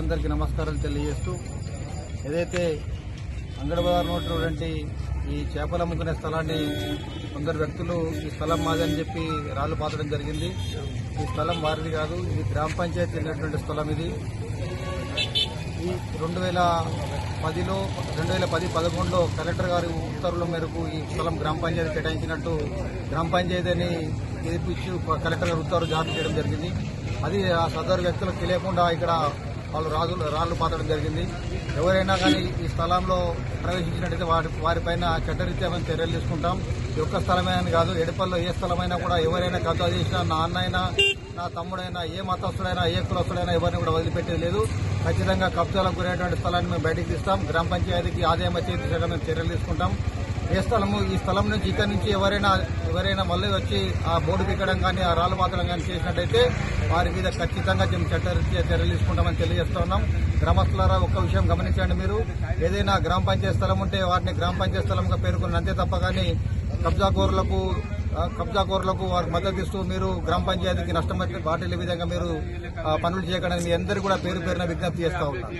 అందరికీ నమస్కారాలు తెలియజేస్తూ ఏదైతే అంగడిబజార్లో ఉన్నటువంటి ఈ చేపలు అమ్ముకునే స్థలాన్ని కొందరు వ్యక్తులు ఈ స్థలం మాదని చెప్పి రాళ్ళు పాతడం జరిగింది. ఈ స్థలం వారిది కాదు ఇది గ్రామ పంచాయతీ ఉన్నటువంటి స్థలం ఇది. ఈ రెండు వేల పదిలో రెండు వేల పది పదకొండులో కలెక్టర్ గారి ఉత్తర్వుల మేరకు ఈ స్థలం గ్రామ పంచాయతీ కేటాయించినట్టు గ్రామ పంచాయతీని తీర్పిచ్చి కలెక్టర్ గారు ఉత్తర్వులు జారీ చేయడం జరిగింది. అది ఆ సదరు వ్యక్తులకు తెలియకుండా ఇక్కడ వాళ్ళు రాజులు రాళ్ళు పాతడం జరిగింది. ఎవరైనా కానీ ఈ స్థలంలో ప్రవేశించినట్టయితే వారి వారిపైన చట్టరీత్యా మేము చర్యలు తీసుకుంటాం. ఈ ఒక్క స్థలమే అని కాదు ఎడపల్లో ఏ స్థలమైనా కూడా ఎవరైనా కబ్జా చేసినా నా అన్నైనా నా తమ్ముడైనా ఏ మతస్థుడైనా ఏ కులస్తుడైనా ఎవరిని కూడా వదిలిపెట్టేది లేదు. ఖచ్చితంగా కబ్జాలకు గురైనటువంటి స్థలాన్ని మేము బయటకు తీస్తాం. గ్రామ పంచాయతీకి ఆదాయం వచ్చే దిశగా మేము చర్యలు తీసుకుంటాం. ఏ స్థలము? ఈ స్థలం నుంచి ఇక్కడ నుంచి ఎవరైనా ఎవరైనా మళ్ళీ వచ్చి ఆ బోర్డు పిక్కడం కానీ ఆ రాళ్ళు మాత్రం కానీ చేసినట్టయితే వారి మీద ఖచ్చితంగా మేము చట్టరీత్యా చర్యలు తీసుకుంటామని తెలియజేస్తా ఉన్నాం. గ్రామస్తులారా ఒక్క విషయం గమనించండి మీరు. ఏదైనా గ్రామ పంచాయతీ స్థలం ఉంటే వాటిని గ్రామ పంచాయతీ స్థలంగా పేర్కొన్న అంతే తప్ప కానీ కబ్జాకోరులకు కబ్జాకోరులకు వారికి మద్దతు ఇస్తూ మీరు గ్రామ పంచాయతీకి నష్టం వచ్చే వాటిల్లే విధంగా మీరు పనులు చేయకుండా మీ అందరూ కూడా పేరు పేరున విజ్ఞప్తి చేస్తా ఉన్నారు